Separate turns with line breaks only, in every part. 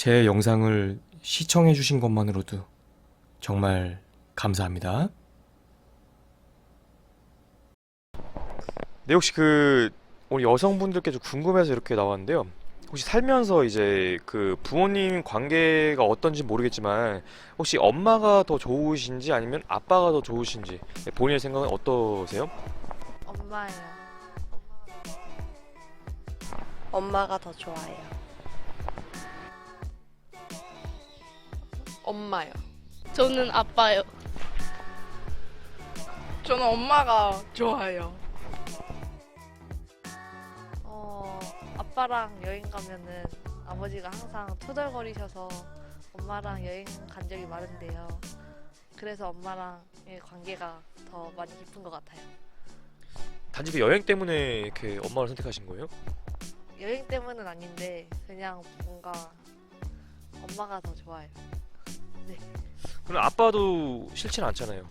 제 영상을 시청해 주신 것만으로도 정말 감사합니다. 네, 혹시 그 우리 여성분들께 좀 궁금해서 이렇게 나왔는데요. 혹시 살면서 이제 그 부모님 관계가 어떤지 모르겠지만 혹시 엄마가 더 좋으신지 아니면 아빠가 더 좋으신지 본인의 생각은 어떠세요?
엄마예요.
엄마가 더 좋아요.
엄마요.
저는 아빠요.
저는 엄마가 좋아요.
어, 아빠랑 여행 가면은 아버지가 항상 투덜거리셔서 엄마랑 여행 간 적이 많은데요. 그래서 엄마랑의 관계가 더 많이 깊은 것 같아요.
단지 그 여행 때문에 이렇게 엄마를 선택하신 거예요?
여행 때문은 아닌데 그냥 뭔가 엄마가 더 좋아요.
그럼 아빠도 싫진 않잖아요.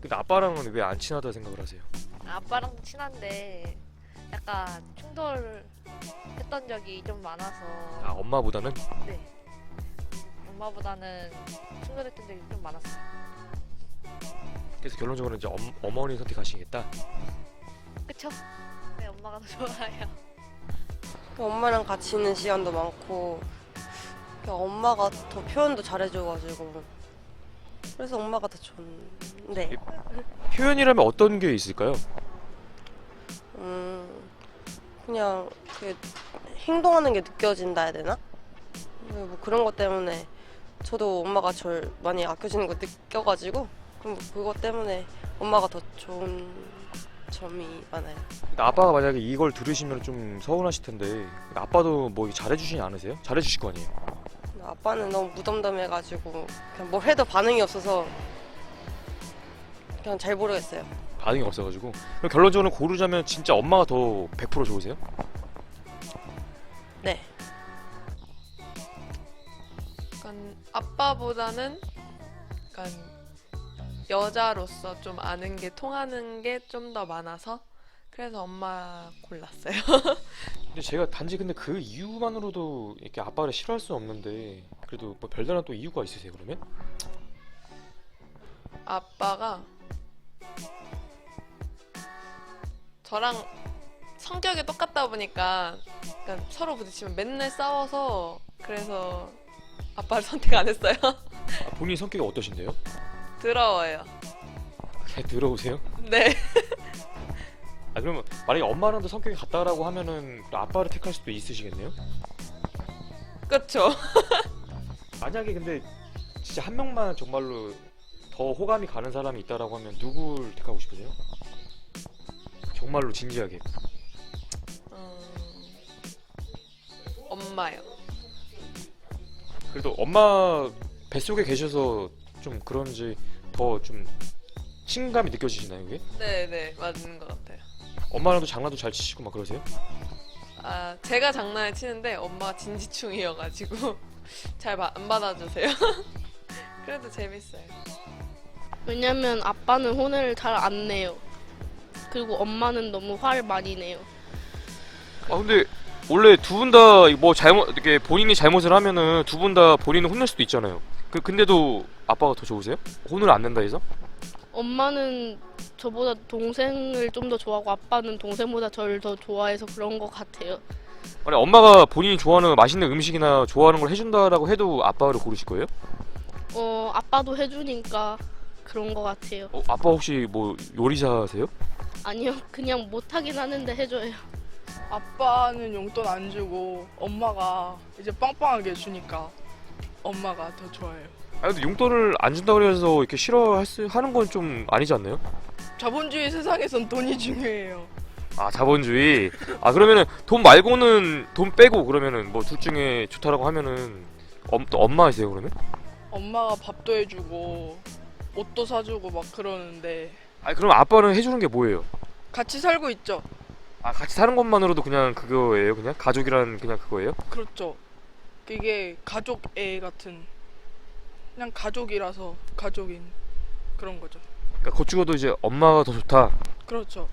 근데 아빠랑은 왜 안 친하다 생각을 하세요?
아빠랑 친한데 약간 충돌했던 적이 좀 많아서
아 엄마보다는?
네. 엄마보다는 충돌했던 적이 좀 많았어요.
그래서 결론적으로 이제 엄, 어머니 선택하시겠다.
그쵸? 네, 엄마가 더 좋아요.
엄마랑 같이 있는 시간도 많고 엄마가 더 표현도 잘해줘가지고 그래서 엄마가 더 좋은데
표현이라면 어떤 게 있을까요?
음 그냥 그 행동하는 게 느껴진다 해야 되나? 뭐 그런 것 때문에 저도 엄마가 절 많이 아껴주는 거 느껴가지고 그럼 뭐 그것 때문에 엄마가 더 좋은 점이 많아요.
아빠가 만약에 이걸 들으시면 좀 서운하실 텐데 아빠도 뭐 잘해주시지 않으세요? 잘해주실 거 아니에요?
아빠는 너무 무덤덤해가지고 그냥 뭘 해도 반응이 없어서 그냥 잘 모르겠어요.
반응이 없어가지고 그럼 결론적으로 고르자면 진짜 엄마가 더 100% 좋으세요?
네.
약간 아빠보다는 약간 여자로서 좀 아는 게 통하는 게 좀 더 많아서 그래서 엄마 골랐어요.
근데 제가 단지 근데 그 이유만으로도 이렇게 아빠를 싫어할 수 없는데 그래도 뭐 별다른 또 이유가 있으세요 그러면?
아빠가 저랑 성격이 똑같다 보니까 약간 서로 부딪히면 맨날 싸워서 그래서 아빠를 선택 안 했어요.
아, 본인 성격이 어떠신데요?
더러워요.
그냥 들어오세요?
네.
아 그러면 만약에 엄마랑도 성격이 같다라고 하면은 또 아빠를 택할 수도 있으시겠네요?
그렇죠.
만약에 근데 진짜 한 명만 정말로 더 호감이 가는 사람이 있다라고 하면 누굴 택하고 싶으세요? 정말로 진지하게
음, 엄마요.
그래도 엄마 뱃속에 계셔서 좀 그런지 더 좀 친감이 느껴지시나요 그게?
네네 맞는 것 같아요.
엄마랑도 장난도 잘 치시고 막 그러세요?
아 제가 장난을 치는데 엄마가 진지충이어가지고 잘 안 받아주세요. 그래도 재밌어요.
왜냐면 아빠는 혼을 잘 안 내요. 그리고 엄마는 너무 화를 많이 내요.
아 근데 원래 두 분 다 뭐 잘못 이렇게 본인이 잘못을 하면은 두 분 다 본인을 혼낼 수도 있잖아요. 그 근데도 아빠가 더 좋으세요? 혼을 안 낸다 해서?
엄마는 저보다 동생을 좀 더 좋아하고 아빠는 동생보다 저를 더 좋아해서 그런 것 같아요.
아니 엄마가 본인이 좋아하는 맛있는 음식이나 좋아하는 걸 해준다라고 해도 아빠를 고르실 거예요?
어, 아빠도 해주니까 그런 것 같아요.
어, 아빠 혹시 뭐 요리사세요?
아니요, 그냥 못하긴 하는데 해줘요.
아빠는 용돈 안 주고 엄마가 이제 빵빵하게 주니까 엄마가 더 좋아요.
아 근데 용돈을 안 준다 그래서 이렇게 싫어할 수 하는 건 좀 아니지 않나요?
자본주의 세상에선 돈이 중요해요.
아 자본주의. 아 그러면은 돈 말고는 돈 빼고 그러면은 뭐 둘 중에 좋다라고 하면은 엄, 또 엄마이세요 그러면?
엄마가 밥도 해주고 옷도 사주고 막 그러는데
아니 그럼 아빠는 해주는 게 뭐예요?
같이 살고 있죠.
아 같이 사는 것만으로도 그냥 그거예요 그냥 가족이란 그냥 그거예요?
그렇죠. 그게 가족 애 같은 그냥 가족이라서 가족인 그런 거죠.
그러니까 거 죽어도 이제 엄마가 더 좋다.
그렇죠.